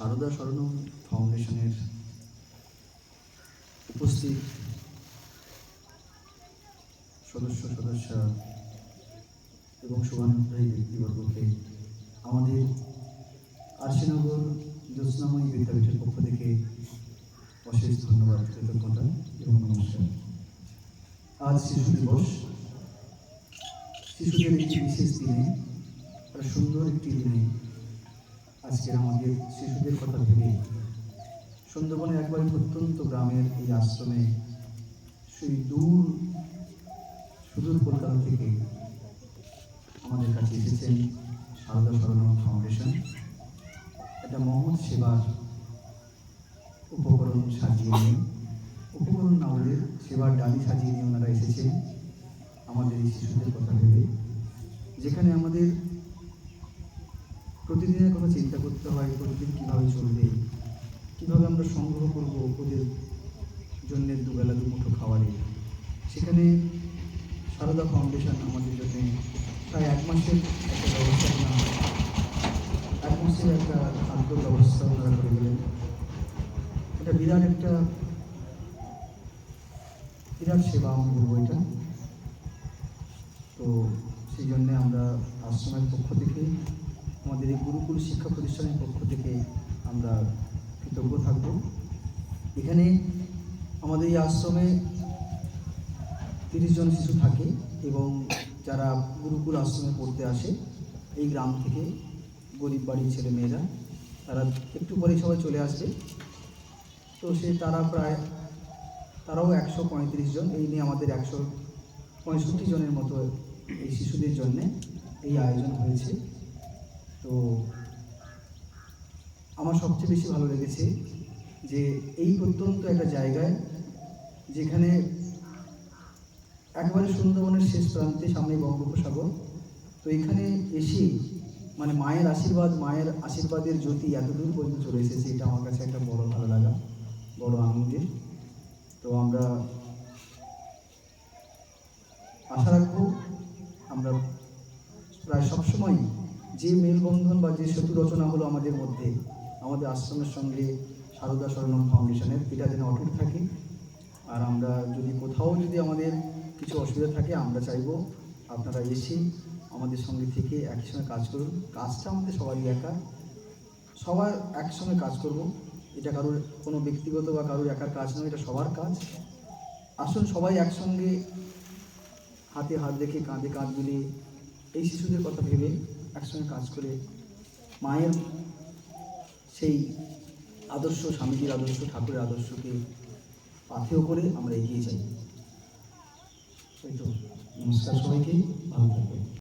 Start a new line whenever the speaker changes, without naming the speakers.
সারদা স্বর্ণম ফাউন্ডেশনের উপস্থিত সদস্য সদস্য এবং শুভানুগ্রাহী ব্যক্তিবর্গকে আমাদের আরশিনগর জ্যোৎস্নাময়ী বিদ্যাপীঠের পক্ষ থেকে অশেষ ধন্যবাদ, কৃতজ্ঞতা এবং নমস্কার। আজ শিশু দিবস। শিশুদের একটি বিশেষ দিনে সুন্দর একটি দিনে আজকের আমাদের শিশুদের কথা ভেবে সুন্দরবনের একবারে প্রত্যন্ত গ্রামের এই আশ্রমে সেই দূর, সুদূর কলকাতা থেকে আমাদের কাছে এসেছেন সারদা সরণম ফাউন্ডেশন। একটা মহৎ সেবার উপকরণ সাজিয়ে নিয়ে, উপকরণ না হলে সেবার ডালি সাজিয়ে নিয়ে ওনারা এসেছেন আমাদের এই শিশুদের কথা ভেবে। যেখানে আমাদের প্রতিদিনের কথা চিন্তা করতে হয় প্রতিদিন কীভাবে চলবে? কীভাবে আমরা সংগ্রহ করব ওদের জন্য দুবেলা দুমুঠো খাবারের সেখানে সারদা ফাউন্ডেশন আমাদের জন্য প্রায় এক মাসের একটা ব্যবস্থা এক মাসের একটা খাদ্য ব্যবস্থা ওনারা করে দিলেন। এটা বিরাট একটা বিরাট সেবা আমি বলব এটা। তো সেই জন্যে আমরা আশ্রমের পক্ষ থেকে আমাদের এই গুরুকুল শিক্ষা প্রতিষ্ঠানের পক্ষ থেকে আমরা কৃতজ্ঞ থাকব। এখানে আমাদের এই আশ্রমে তিরিশ জন শিশু থাকে এবং যারা গুরুকুল আশ্রমে পড়তে আসে, এই গ্রাম থেকে গরিব বাড়ির ছেলে মেয়েরা, তারা একটু পরে সবাই চলে আসবে। তো সে তারা প্রায়, তারাও একশো পঁয়ত্রিশ জন, এই নিয়ে আমাদের একশো পঁয়ষট্টি জনের মতো এই শিশুদের জন্যে এই আয়োজন হয়েছে। তো আমার সবচেয়ে বেশি ভালো লেগেছে যে এই প্রত্যন্ত একটা জায়গায় যেখানে একেবারে সুন্দরবনের শেষ প্রান্তে সামনে বঙ্গোপসাগর, তো এখানে এসে মানে মায়ের আশীর্বাদ, মায়ের আশীর্বাদের জ্যোতি এতদূর পর্যন্ত চলে এসেছে, এটা আমার কাছে একটা বড় ভালো লাগা, বড় আনন্দের তো আমরা আশা রাখব আমরা প্রায় সবসময় যে মেলবন্ধন বা যে সেতু রচনা হলো আমাদের মধ্যে, আমাদের আশ্রমের সঙ্গে সারদা স্বর্ণম ফাউন্ডেশনের, এটা যেন অটুট থাকে। আর আমরা যদি কোথাও যদি আমাদের কিছু অসুবিধা থাকে, আমরা চাইব আপনারা এসে আমাদের সঙ্গে থেকে একই সঙ্গে কাজ করুন। কাজটা আমাদের সবারই একা। সবার একসঙ্গে কাজ করব। এটা কারোর কোনো ব্যক্তিগত বা কারোর একার কাজ নয়, এটা সবার কাজ। আসুন সবাই একসঙ্গে হাতে হাত রেখে কাঁধে কাঁধ মিলিয়ে এই শিশুদের কথা ভেবে একসঙ্গে কাজ করে মায়ের সেই আদর্শ, স্বামীজির আদর্শ, ঠাকুরের আদর্শকে পাথেয় করে আমরা এগিয়ে যাই। এই তো, নমস্কার সবাইকে, ভালো থাকবেন।